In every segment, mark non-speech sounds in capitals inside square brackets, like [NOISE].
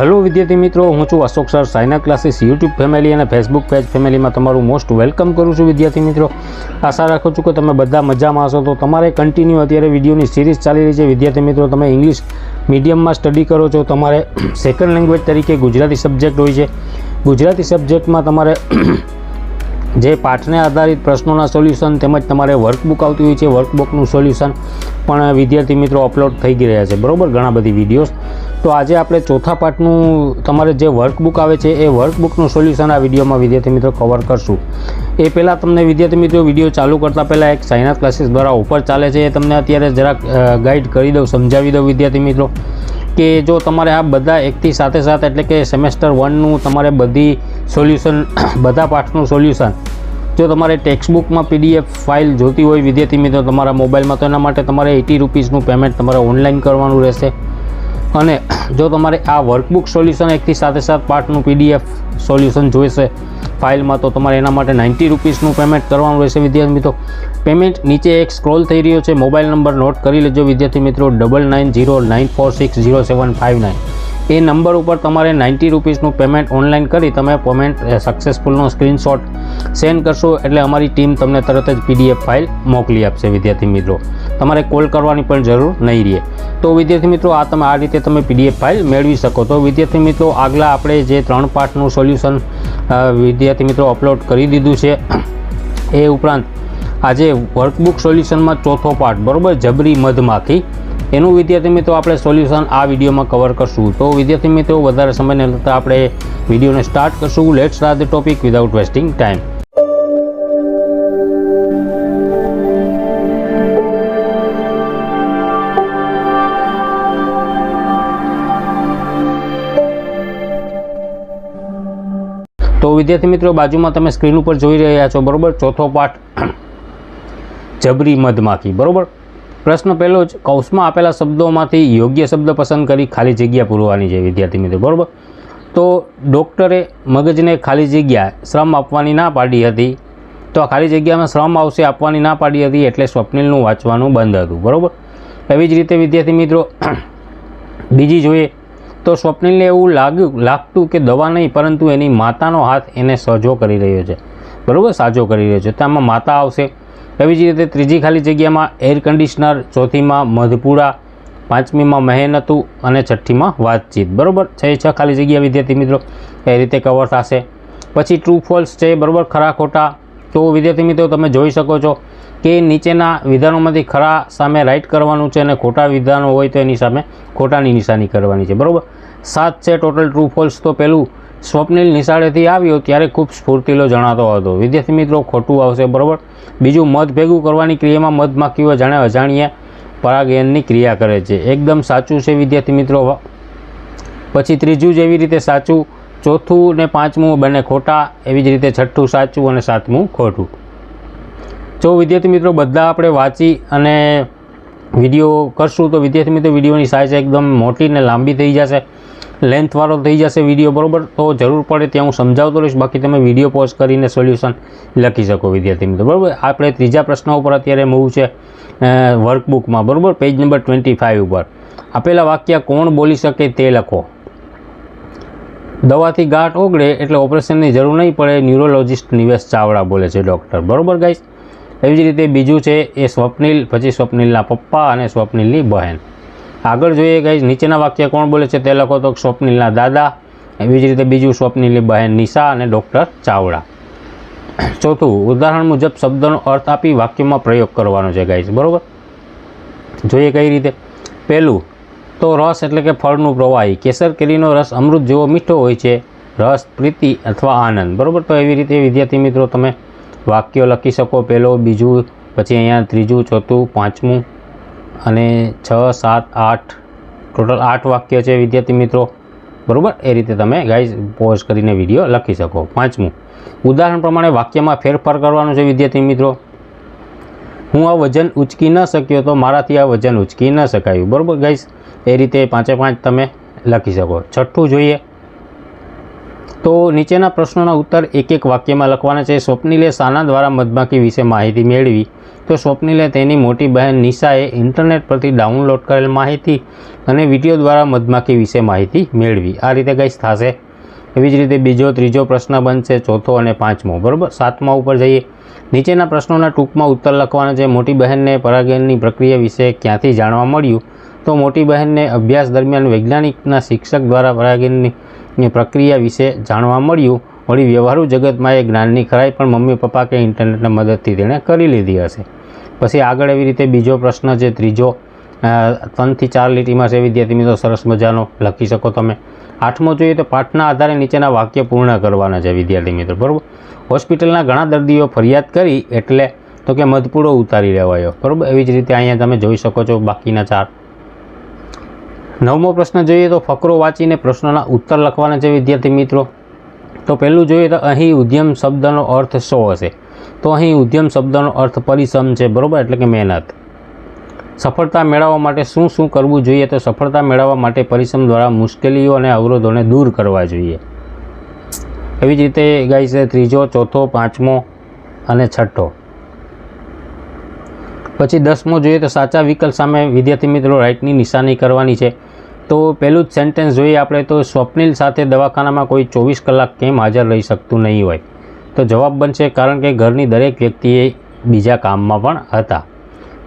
Hello વિદ્યાર્થી મિત્રો. હું છું Ashok sir. Saina classes YouTube family અને ફેસબુક પેજ ફેમિલીમાં તમારું મોસ્ટ વેલકમ કરું છું, વિદ્યાર્થી મિત્રો. આશા રાખું છું કે તમે બધા મજામાં હશો. તો તમારે કન્ટિન્યુ અત્યારે વિડીયોની સિરીઝ ચાલી રહી છે. વિદ્યાર્થી મિત્રો, તમે ઇંગ્લિશ મીડિયમમાં સ્ટડી કરો છો. તમારે સેકન્ડ લેંગ્વેજ તરીકે ગુજરાતી સબ્જેક્ટ હોય છે. ગુજરાતી સબ્જેક્ટમાં તમારે જે પાઠને આધારિત પ્રશ્નોના સોલ્યુશન તેમજ તમારે વર્કબુક આવતી હોય છે વર્કબુકનું સોલ્યુશન પણ વિદ્યાર્થી મિત્રો અપલોડ થઈ ગઈ રહ્યા છે. બરાબર? ઘણા બધી વિડીયોઝ. તો આજે આપણે ચોથા પાઠનું તમારે જે વર્કબુક આવે છે, એ વર્કબુકનું સોલ્યુશન આ વિડીયોમાં વિદ્યાર્થી મિત્રો કવર કરશું. એ પહેલાં તમને વિદ્યાર્થી મિત્રો વીડિયો ચાલુ કરતાં પહેલાં એક સાયનાથ ક્લાસીસ દ્વારા ઉપર ચાલે છે, એ તમને અત્યારે જરાક ગાઈડ કરી દઉં, સમજાવી દઉં વિદ્યાર્થી મિત્રો. કે જો તમારે આ બધા એકથી સાથે સાથે એટલે કે સેમેસ્ટર વનનું તમારે બધી સોલ્યુશન [CLEARS THROAT] બધા પાઠનું સોલ્યુશન જો તમારે ટેક્સ્ટબુકમાં પીડીએફ ફાઇલ જોતી હોય વિદ્યાર્થી મિત્રો તમારા મોબાઈલમાં તો એના માટે તમારે એટી રૂપીસનું પેમેન્ટ તમારે ઓનલાઈન કરવાનું રહેશે. અને જો તમારે આ વર્કબુક સોલ્યુશન એકથી સાથે સાથે પાર્ટનું પીડીએફ સોલ્યુશન જોઈશે ફાઇલમાં તો તમારે એના માટે નાઇન્ટી રૂપીસનું પેમેન્ટ કરવાનું રહેશે વિદ્યાર્થી મિત્રો. પેમેન્ટ નીચે એક સ્ક્રોલ થઈ રહ્યો છે. મોબાઈલ નંબર નોટ કરી લેજો વિદ્યાર્થી મિત્રો. Double nine zero nine four six zero seven five nine એ નંબર ઉપર તમારે નાઇન્ટી રૂપીસનું પેમેન્ટ ઓનલાઈન કરી તમે પેમેન્ટ સક્સેસફુલનો સ્ક્રીનશોટ સેન્ડ કરશો એટલે અમારી ટીમ તમને તરત જ પીડીએફ ફાઇલ મોકલી આપશે વિદ્યાર્થી મિત્રો. તમારે કોલ કરવાની પણ જરૂર નહીં રહે. તો વિદ્યાર્થી મિત્રો, આ તમે આ રીતે તમે પીડીએફ ફાઇલ મેળવી શકો. તો વિદ્યાર્થી મિત્રો, આગલા આપણે જે ત્રણ પાઠનું સોલ્યુશન વિદ્યાર્થી મિત્રો અપલોડ કરી દીધું છે, એ ઉપરાંત આજે વર્કબુક સોલ્યુશનમાં ચોથો પાઠ, બરાબર, જબરી મધમાખી. એનું વિદ્યાર્થી મિત્રો આપણે સોલ્યુશન આ વિડીયોમાં કવર કરશું. તો વિદ્યાર્થી મિત્રો, વધારે સમયને લગતા આપણે વિડીયોને સ્ટાર્ટ કરશું. Let start the topic without wasting time વિદ્યાર્થી મિત્રો, બાજુમાં તમે સ્ક્રીન ઉપર જોઈ રહ્યા છો, બરોબર? ચોથો પાઠ [CLEARS THROAT] જબરી મધમાખી બરાબર? પ્રશ્ન પહેલો જ કૌશમાં આપેલા શબ્દોમાંથી યોગ્ય શબ્દ પસંદ કરી ખાલી જગ્યા પૂરવાની છે, વિદ્યાર્થી મિત્રો, બરાબર? તો ડૉક્ટરે મગજને ખાલી જગ્યા શ્રમ આપવાની ના પાડી હતી. તો આ ખાલી જગ્યામાં શ્રમ આવશે, આપવાની ના પાડી હતી, એટલે સ્વપ્નિલનું વાંચવાનું બંધ હતું, બરાબર? એવી જ રીતે વિદ્યાર્થી મિત્રો, [CLEARS THROAT] બીજી જોઈએ તો સ્વપ્નિલને એવું લાગ્યું, લાગતું કે દવા નહીં, પરંતુ એની માતાનો હાથ એને સજો કરી રહ્યો છે. બરાબર, સાજો કરી રહ્યો છે. તો આમાં માતા આવશે. એવી જ રીતે ત્રીજી ખાલી જગ્યામાં એર કન્ડિશનર ચોથીમાં મધપુરા, પાંચમીમાં મહેનતું અને છઠ્ઠીમાં વાતચીત. બરાબર? છ છ ખાલી જગ્યા વિદ્યાર્થી મિત્રો, એ રીતે કવર થશે. પછી ટ્રુ ફોલ્સ છે, બરાબર? ખરા ખોટા. તો વિદ્યાર્થી મિત્રો, તમે જોઈ શકો છો કે નીચેના વિધાનોમાંથી ખરા સામે રાઈટ કરવાનું છે અને ખોટા વિધાનો હોય તો એની સામે ખોટાની નિશાની કરવાની છે. બરાબર? સાત છે ટોટલ ટ્રુ ફોલ્સ તો પહેલું સ્વપ્નિલ નિશાળેથી આવ્યો ત્યારે ખૂબ સ્ફૂર્તિલો જણાતો હતો. વિદ્યાર્થી મિત્રો, ખોટું આવશે, બરાબર? બીજું, મધ ભેગું કરવાની ક્રિયામાં મધમાખીઓ જાણે અજાણ્યા પરાગયનની ક્રિયા કરે છે. એકદમ સાચું છે વિદ્યાર્થી મિત્રો. પછી ત્રીજું, જેવી રીતે સાચું, ચોથું ને પાંચમું બંને ખોટા, એવી જ રીતે છઠ્ઠું સાચું અને સાતમું ખોટું. જો વિદ્યાર્થી મિત્રો બધા આપણે વાંચી અને વીડિયો કરશું, તો વિદ્યાર્થી મિત્રો વિડીયોની સાઇઝ એકદમ મોટી ને લાંબી થઈ જશે. લેન્થવાળો થઈ જશે વીડિયો, બરાબર? તો જરૂર પડે ત્યાં હું સમજાવતો રહીશ. બાકી તમે વીડિયો પોઝ કરીને સોલ્યુશન લખી શકો વિદ્યાર્થી મિત્રો, બરાબર? આપણે ત્રીજા પ્રશ્ન ઉપર અત્યારે મૂવ છે વર્કબુકમાં બરાબર? પેજ નંબર ટ્વેન્ટી ફાઇવ ઉપર. આપેલા વાક્ય કોણ બોલી શકે તે લખો. દવાથી ગાંઠ ઓગળે એટલે ઓપરેશનની જરૂર નહીં પડે. ન્યુરોલોજિસ્ટ નિવેશ ચાવડા બોલે છે ડૉક્ટર બરાબર ગાઈસ એવી જ રીતે બીજું છે એ સ્વપ્નિલ, પછી સ્વપ્નિલના પપ્પા અને સ્વપ્નિલની બહેન. આગળ જોઈએ ગાઈસ નીચેના વાક્ય કોણ બોલે છે તે લખો તો સ્વપ્નિલના દાદા, એવી જ રીતે બીજું સ્વપ્નિલની બહેન નિશા અને ડૉક્ટર ચાવડા. ચોથું, ઉદાહરણ મુજબ શબ્દનો અર્થ આપી વાક્યમાં પ્રયોગ કરવાનો છે ગાઈઝ, બરાબર? જોઈએ કઈ રીતે. પહેલું, તો રસ એટલે કે ફળનું પ્રવાહી. કેસર કેરીનો રસ અમૃત જેવો મીઠો હોય છે. રસ, પ્રીતિ અથવા આનંદ, બરાબર? તો એવી રીતે વિદ્યાર્થી મિત્રો, તમે વાક્યો લખી શકો પહેલો, બીજું, પછી અહીંયા ત્રીજું, ચોથું, પાંચમું અને છ, સાત, આઠ. ટોટલ આઠ વાક્ય છે, વિદ્યાર્થી મિત્રો. બરાબર? એ રીતે તમે ગાઈઝ પોઝ કરીને વીડિયો લખી શકો. પાંચમું. ઉદાહરણ પ્રમાણે વાક્યમાં ફેરફાર કરવાનો છે, વિદ્યાર્થી મિત્રો. હું આ વજન ઉચકી ન શક્યો તો મારાથી આ વજન ઉચકી ન શકાયું. બરાબર ગાઈઝ એ રીતે પાંચે પાંચ તમે લખી શકો. છઠ્ઠું જોઈએ. તો નીચેના પ્રશ્નોના ઉત્તર એક એક વાક્યમાં લખવાના છે. સ્વપ્નિલે સાના દ્વારા મધમાખી વિશે માહિતી મેળવી તો સ્વપ્નિલે તેની મોટી બહેન નિશાએ ઇન્ટરનેટ પરથી ડાઉનલોડ કરેલ માહિતી અને વીડિયો દ્વારા મધમાખી વિશે માહિતી મેળવી. આ રીતે કંઈ થશે. એવી જ રીતે બીજો, ત્રીજો પ્રશ્ન બનશે ચોથો અને પાંચમો. બરાબર? સાતમા ઉપર જઈએ. નીચેના પ્રશ્નોના ટૂંકમાં ઉત્તર લખવાના છે. મોટી બહેનને પરાગયનની પ્રક્રિયા વિશે ક્યાંથી જાણવા મળ્યું તો મોટી બહેનને અભ્યાસ દરમિયાન વૈજ્ઞાનિકના શિક્ષક દ્વારા પરાગયનની ની પ્રક્રિયા વિશે જાણવા મળ્યું. વળી વ્યવહારુ જગતમાં એ જ્ઞાનની ખરાઈ પણ મમ્મી પપ્પા કે ઇન્ટરનેટના મદદથી તેણે કરી લીધી હશે. પછી આગળ એવી રીતે બીજો પ્રશ્ન છે, ત્રીજો ત્રણથી ચાર લીટીમાં છે, વિદ્યાર્થી મિત્રો, સરસ મજાનો, લખી શકો તમે. આઠમો જોઈએ તો પાઠના આધારે નીચેના વાક્ય પૂર્ણ કરવાના છે, વિદ્યાર્થી મિત્રો, બરાબર? હોસ્પિટલના ઘણા દર્દીઓ ફરિયાદ કરી એટલે તો કે મધપૂડો ઉતારી લેવાયો, બરાબર? એવી જ રીતે અહીંયા તમે જોઈ શકો છો બાકીના ચાર. નવમો પ્રશ્ન જોઈએ તો ફકરો વાંચીને પ્રશ્નોના ઉત્તર લખવાના છે, વિદ્યાર્થી મિત્રો. તો પહેલું જોઈએ તો અહીં ઉદ્યમ શબ્દનો અર્થ શું હશે? તો અહીં ઉદ્યમ શબ્દનો અર્થ પરિશ્રમ છે, બરાબર? એટલે કે મહેનત. સફળતા મેળવવા માટે શું શું કરવું જોઈએ? તો સફળતા મેળવવા માટે પરિશ્રમ દ્વારા મુશ્કેલીઓ અને અવરોધોને દૂર કરવા જોઈએ. એવી જ રીતે ગાઈ છે, ત્રીજો, ચોથો, પાંચમો અને છઠ્ઠો. પછી દસમો જોઈએ તો સાચા વિકલ્પ સામે વિદ્યાર્થી મિત્રો રાઇટની નિશાની કરવાની છે. તો પહેલું જ સેન્ટેન્સ જોઈએ આપણે તો સ્વપ્નિલ સાથે દવાખાનામાં કોઈ ચોવીસ કલાક કેમ હાજર રહી શકતું નહીં હોય. તો જવાબ બનશે કારણ કે ઘરની દરેક વ્યક્તિએ બીજા કામમાં પણ હતા.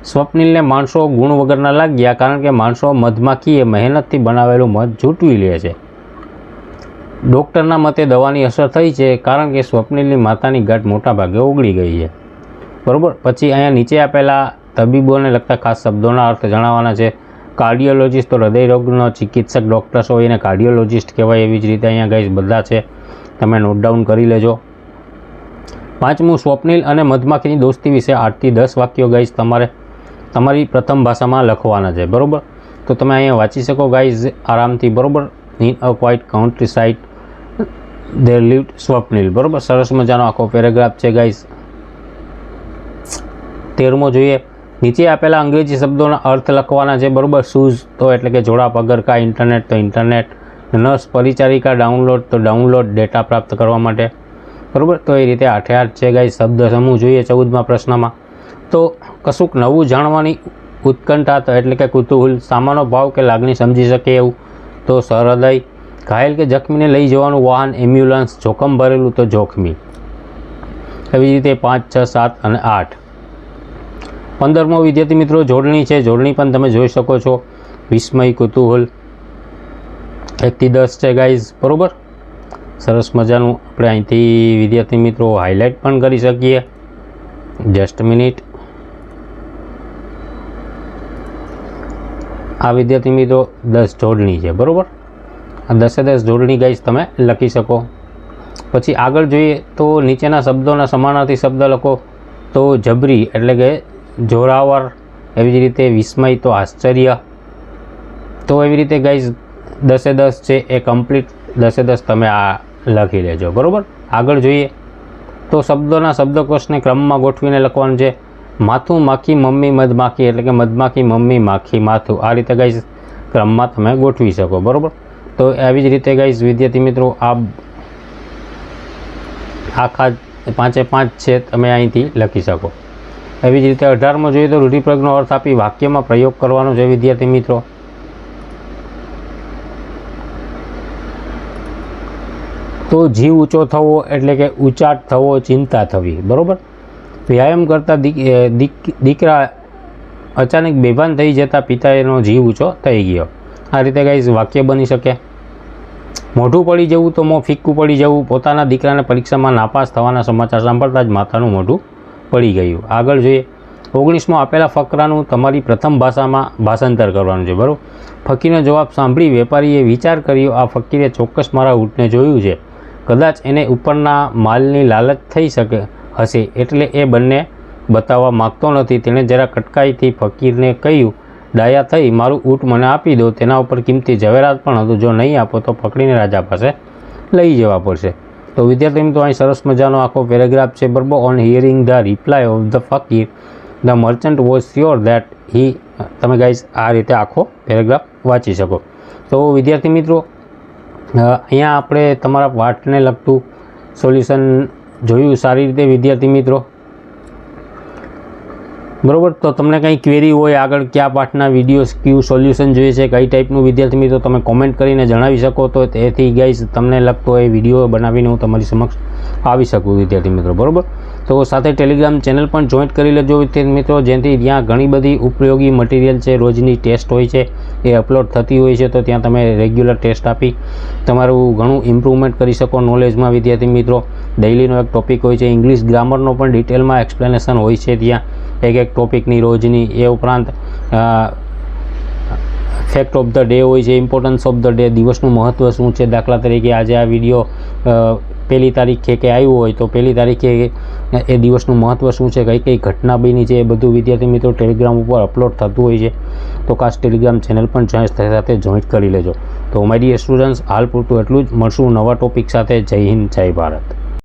સ્વપ્નિલને માણસો ગુણ વગરના લાગ્યા કારણ કે માણસો મધમાખીએ મહેનતથી બનાવેલું મધ જૂટવી લે છે. ડૉક્ટરના મતે દવાની અસર થઈ છે કારણ કે સ્વપ્નિલની માતાની ગાંઠ મોટા ભાગે ઓગળી ગઈ છે. બરાબર? પછી અહીંયા નીચે આપેલા તબીબોને લગતા ખાસ શબ્દોના અર્થ જણાવવાના છે. કાર્ડિયોલોજિસ્ટ તો હૃદયરોગનો ચિકિત્સક ડૉક્ટર્સ હોય એને કાર્ડિયોલોજિસ્ટ કહેવાય એવી જ રીતે અહીંયા ગાઈસ બધા છે. તમે નોટ ડાઉન કરી લેજો. પાંચમું, સ્વપ્નિલ અને મધમાખીની દોસ્તી વિશે આઠથી દસ વાક્યો ગાઈઝ તમારે તમારી પ્રથમ ભાષામાં લખવાના છે, બરાબર? તો તમે અહીંયા વાંચી શકો ગાઈઝ આરામથી, બરાબર? In a quiet countryside there lived Swapnil, બરાબર? સરસ મજાનો આખો પેરેગ્રાફ છે ગાઈઝ તેરમો જોઈએ. નીચે આપેલા અંગ્રેજી શબ્દોના અર્થ લખવાના છે બરાબર શૂઝ તો એટલે કે જોડા, પગરખા ઇન્ટરનેટ તો ઇન્ટરનેટ નર્સ પરિચારિકા ડાઉનલોડ તો ડાઉનલોડ ડેટા પ્રાપ્ત કરવા માટે. બરાબર? તો એ રીતે આઠે આઠ છે ગાઈ શબ્દ સમૂહ જોઈએ ચૌદમાં પ્રશ્નમાં. તો કશુંક નવું જાણવાની ઉત્કંઠા, તો એટલે કે કુતૂહલ, સામાનો ભાવ કે લાગણી સમજી શકે એવું. તો સરહૃદય, ઘાયલ કે જખમીને લઈ જવાનું વાહન એમ્બ્યુલન્સ જોખમ ભરેલું, તો જોખમી. એવી રીતે પાંચ, છ, સાત અને આઠ. પંદરમો વિદ્યાર્થી મિત્રો, જોડણી છે. જોડણી પણ તમે જોઈ શકો છો. વિસ્મય, કુતૂહલ. એકથી દસ છે ગાઈઝ બરાબર? સરસ મજાનું. આપણે અહીંથી વિદ્યાર્થી મિત્રો હાઇલાઇટ પણ કરી શકીએ. જસ્ટ મિનિટ આ વિદ્યાર્થી મિત્રો દસ જોડણી છે. બરાબર? આ દસે દસ જોડણી ગાઈઝ તમે લખી શકો. પછી આગળ જોઈએ તો નીચેના શબ્દોના સમાનાર્થી શબ્દ લખો. તો જબરી, એટલે કે જોરાવર એવી જ રીતે વિસ્મય તો આશ્ચર્ય. તો એવી રીતે ગાઈઝ દસે દસ છે એ કમ્પ્લીટ દસે દસ તમે આ લખી લેજો, બરાબર? આગળ જોઈએ. તો શબ્દોના શબ્દકોશને ક્રમમાં ગોઠવીને લખવાનું છે. માથું માખી મમ્મી મધમાખી, એટલે કે મધમાખી મમ્મી માખી માથું. આ રીતે ગાઈઝ ક્રમમાં તમે ગોઠવી શકો, બરાબર? તો આવી જ રીતે ગાઈઝ વિદ્યાર્થી મિત્રો, આ આખા પાંચે પાંચ છે, તમે અહીંથી લખી શકો. એવી જ રીતે અઢારમાં જોઈએ તો રૂઢિપ્રયોગનો અર્થ આપી વાક્યમાં પ્રયોગ કરવાનો છે, વિદ્યાર્થી મિત્રો. તો જીવ ઊંચો થવો એટલે કે ઉચાટ થવો ચિંતા થવી, બરાબર? વ્યાયામ કરતા દીકરા અચાનક બેભાન થઈ જતા પિતાએનો જીવ ઊંચો થઈ ગયો. આ રીતે કંઈ વાક્ય બની શકે. મોઢું પડી જવું તો મોં ફિક્કું પડી જવું, પોતાના દીકરાને પરીક્ષામાં નાપાસ થવાના સમાચાર સાંભળતા જ માતાનું મોઢું પડી ગયું. આગળ જોઈએ. ઓગણીસમાં આપેલા ફકરાનું તમારી પ્રથમ ભાષામાં ભાષાંતર કરવાનું છે. બરાબર? ફકીરનો જવાબ સાંભળી વેપારીએ વિચાર કર્યો, આ ફકીરે ચોક્કસ મારા ઊંટને જોયું છે. કદાચ એને ઉપરના માલની લાલચ થઈ શકે હશે, એટલે એ બંને બતાવવા માગતો નથી. તેણે જરા કટકાઈથી ફકીરને કહ્યું ડાયા થઈ, મારું ઊંટ મને આપી દો. તેના ઉપર કિંમતી ઝવેરાત પણ હતું. જો નહીં આપો તો પકડીને રાજા પાસે લઈ જવા પડશે. તો વિદ્યાર્થી મિત્રો, અહીં સરસ મજાનો આખો પેરેગ્રાફ છે. બરાબર on hearing the reply of the fakir the merchant was sure that he તમે ગાઈઝ આ રીતે આખો પેરેગ્રાફ વાંચી શકો. તો વિદ્યાર્થી મિત્રો અહીંયા આપણે તમારા પાઠને લગતું સોલ્યુશન જોયું. સારી રીતે વિદ્યાર્થી મિત્રો બરોબર? તો તમને કંઈ ક્વેરી હોય આગળ કયા પાઠના વિડીયોઝ કયું સોલ્યુશન જોઈએ છે, કઈ ટાઈપનું વિદ્યાર્થી મિત્રો તમે કોમેન્ટ કરીને જણાવી શકો તો તેથી ગાઈઝ તમને લગતો એ વીડિયો બનાવીને હું તમારી સમક્ષ આવી શકું વિદ્યાર્થી મિત્રો, બરાબર? તો સાથે ટેલિગ્રામ ચેનલ પણ જોઈન્ટ કરી લેજો વિદ્યાર્થી મિત્રો, જેથી ત્યાં ઘણી બધી ઉપયોગી મટીરિયલ છે, રોજની ટેસ્ટ હોય છે, એ અપલોડ થતી હોય છે, તો ત્યાં તમે રેગ્યુલર ટેસ્ટ આપી તમારું ઘણું ઇમ્પ્રુવમેન્ટ કરી શકો નોલેજમાં વિદ્યાર્થી મિત્રો. ડેઇલીનો એક ટોપિક હોય છે ઇંગ્લિશ ગ્રામરનો પણ ડિટેલમાં એક્સપ્લેનેશન હોય છે ત્યાં. એક એક ટોપિકની રોજની, એ ઉપરાંત ફેક્ટ ઓફ ધ ડે હોય છે ઇમ્પોર્ટન્સ ઓફ ધ ડે દિવસનું મહત્ત્વ શું છે, દાખલા તરીકે આજે આ વીડિયો પહેલી તારીખે કે આવ્યું હોય તો પહેલી તારીખે એ દિવસનું મહત્ત્વ શું છે, કઈ કઈ ઘટના બની છે, એ બધું વિદ્યાર્થી મિત્રો ટેલિગ્રામ ઉપર અપલોડ થતું હોય છે. તો ખાસ ટેલિગ્રામ ચેનલ પણ સાથે જોઈન્ટ કરી લેજો. તો મારી સ્ટુડન્ટ્સ હાલ પૂરતું એટલું જ. મળશું નવા ટોપિક સાથે. જય હિન્દ, જય ભારત.